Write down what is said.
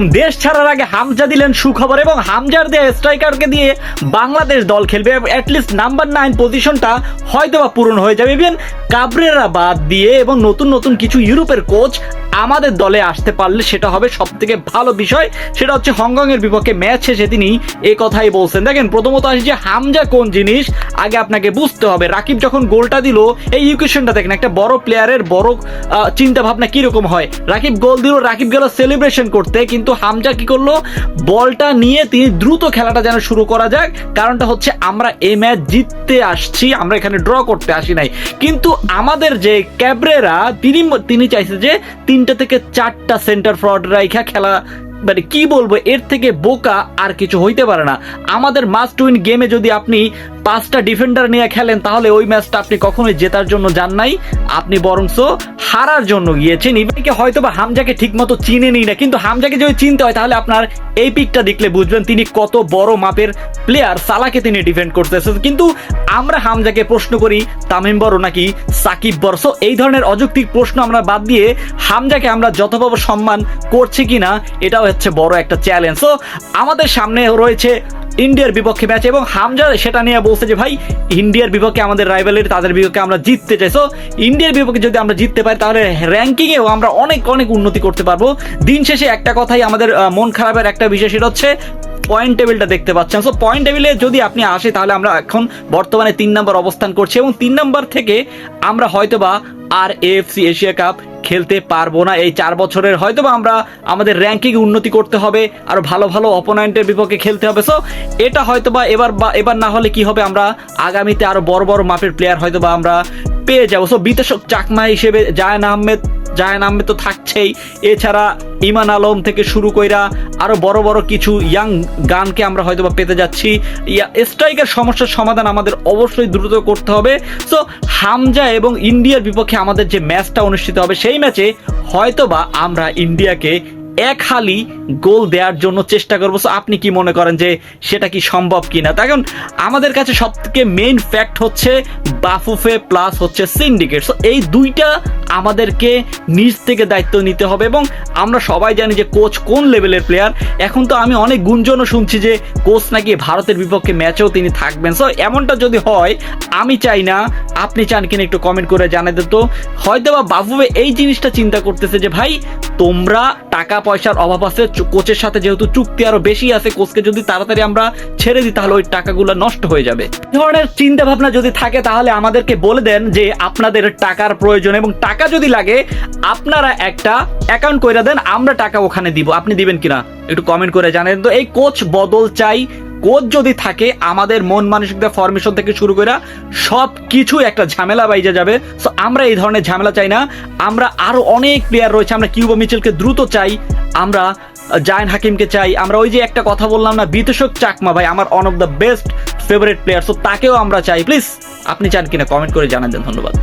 দেশ ছাড়ার আগে হামজা দিলেন সুখবর এবং হামজার দেয়া স্ট্রাইকারকে দিয়ে বাংলাদেশ দল খেলবে। অ্যাটলিস্ট নাম্বার নাইন পজিশনটা হয়তো বা পূরণ হয়ে যাবে। ইভেন কাবরেরা বাদ দিয়ে এবং নতুন নতুন কিছু ইউরোপের কোচ আমাদের দলে আসতে পারলে সেটা হবে সব থেকে ভালো বিষয়। সেটা হচ্ছে হংকং এর বিপক্ষে ম্যাচ শেষে তিনি এই কথাই বলছেন। দেখেন, প্রথমত আসি যে হামজা কোন জিনিস? আগে আপনাকে বুঝতে হবে, রাকিব যখন গোলটা দিল, এই ইকুয়েশনটা দেখেন, একটা বড় প্লেয়ারের বড় চিন্তা ভাবনা কীরকম হয়? রাকিব গোল দিল, রাকিব গেল সেলিব্রেশন করতে, কিন্তু হামজা কি করল? বলটা নিয়ে তিনি দ্রুত খেলাটা যেন শুরু করা যাক। কারণটা হচ্ছে আমরা এই ম্যাচ জিততে আসছি, আমরা এখানে ড্র করতে আসি নাই। কিন্তু আমাদের যে ক্যাবরেরা, তিনি তিনি চাইছে যে তিনটা থেকে চারটা সেন্টার ফ্রড রাইখা খেলা মানে কি বলব, এর থেকে বোকা আর কিছু হইতে পারে না। আমাদের মাস্ট উইন গেমে যদি আপনি পাঁচটা ডিফেন্ডার নিয়ে খেলেন তাহলে ওই ম্যাচটা আপনি কখনোই জেতার জন্য যান নাই। আপনি বরংস হারার জন্য গিয়েছেন। ইভেনকে হয়তো বা হামজাকে ঠিক মতো চিনে নিই না কিন্তু হামজাকে যদি চিনতে হয় তাহলে আপনার এই পিকটা দেখলে বুঝবেন তিনি কত বড় মাপের প্লেয়ার সালাকে তিনি ডিফেন্ড করতেছেন। কিন্তু আমরা হামজাকে প্রশ্ন করি তামিম বড় নাকি সাকিব So, এই ধরনের অযৌক্তিক প্রশ্ন আমরা বাদ দিয়ে হামজাকে আমরা যথোপব সম্মান করছি কিনা এটাও হচ্ছে বড় একটা চ্যালেঞ্জ তো আমাদের সামনে রয়েছে ইন্ডিয়ার বিপক্ষে ম্যাচ এবং হামজা সেটা নিয়ে বলছে যে, ভাই, ইন্ডিয়ার বিপক্ষে আমাদের রাইভালের তাদের বিপক্ষে আমরা জিততে চাই। সো ইন্ডিয়ার বিপক্ষে যদি আমরা জিততে পারি, তাহলে র্যাঙ্কিংয়েও আমরা অনেক অনেক উন্নতি করতে পারব। দিন শেষে একটা কথাই আমাদের মন খারাপের একটা বিষয়, সেটা হচ্ছে পয়েন্ট টেবিলটা দেখতে পাচ্ছেন। সো পয়েন্ট টেবিলে যদি আপনি আসে, তাহলে আমরা এখন বর্তমানে তিন নম্বর অবস্থান করছি এবং তিন নম্বর থেকে আমরা হয়তোবা আর এফসি এশিয়া কাপ খেলতে পারব না। এই চার বছরের হয়তোবা আমরা আমাদের র্যাঙ্কিং উন্নতি করতে হবে, আর ভালো ভালো অপোনেন্টের বিপক্ষে খেলতে হবে। সো এটা হয়তো বা এবার বা, এবার না হলে কি হবে? আমরা আগামীতে আরও বড় বড় মাপের প্লেয়ার হয়তো বা আমরা পেয়ে যাব। সো বিদেশক চাকমা হিসেবে জায়ান আহমেদ জায়ান আহমেদ তো থাকছেই। এছাড়া ইমান আলম থেকে শুরু কইরা আরও বড় বড় কিছু ইয়াং গানকে আমরা হয়তো বা পেতে যাচ্ছি। স্ট্রাইকের সমস্যার সমাধান আমাদের অবশ্যই দ্রুত করতে হবে। সো হামজা এবং ইন্ডিয়ার বিপক্ষে আমাদের যে ম্যাচটা অনুষ্ঠিত হবে, সেই ম্যাচে হয়তোবা আমরা ইন্ডিয়াকে এক হালি গোল দেওয়ার জন্য চেষ্টা করব। সো আপনি কি মনে করেন যে সেটা কি সম্ভব কি না তখন আমাদের কাছে সবথেকে মেইন ফ্যাক্ট হচ্ছে বাফুফে প্লাস হচ্ছে সিন্ডিকেট সো এই দুইটা আমাদেরকে নিজ থেকে দায়িত্ব নিতে হবে এবং আমরা সবাই জানি যে কোচ কোন লেভেলের প্লেয়ার এখন তো আমি অনেক গুঞ্জনও শুনছি যে কোচ নাকি ভারতের বিপক্ষে ম্যাচেও তিনি থাকবেন। সো এমনটা যদি হয়, আমি চাই না। আপনি চান কিনা একটু কমেন্ট করে জানাতে তো হয়তো বা বাফুফে এই জিনিসটা চিন্তা করতেছে যে, ভাই, তোমরা টাকা পয়সার অভাব আছে কোচের সাথে যেহেতু চুক্তি আরও বেশি আছে, কোচকে যদি তাড়াতাড়ি আমরা ছেড়ে দিই, তাহলে ওই টাকাগুলো নষ্ট হয়ে যাবে। ধরনের চিন্তা ভাবনা যদি থাকে, তাহলে আমাদেরকে বলে দেন যে, আপনাদের টাকার প্রয়োজন এবং টাকা যদি লাগে, আপনারা একটা অ্যাকাউন্ট করে দেন, আমরা টাকা ওখানে দিব। আপনি দিবেন কিনা? একটু কমেন্ট করে জানেন। তো এই কোচ বদল চাই। কোচ যদি থাকে, আমাদের মন মানসিকতা ফরমেশন থেকে শুরু করে সব কিছু একটা ঝামেলা বাইজে যাবে। সো আমরা এই ধরনের ঝামেলা চাই না। আমরা আরও অনেক প্লেয়ার রয়েছে। আমরা কিউবা মিচেলকে দ্রুত চাই। আমরা জায়ন হাকিমকে চাই। আমরা ওই যে একটা কথা বললাম না, বিতোষক চাকমা ভাই, আমার one of the best favourite player so তাকেও আমরা চাই। প্লিজ আপনি চান কিনা? কমেন্ট করে জানান দেন। ধন্যবাদ।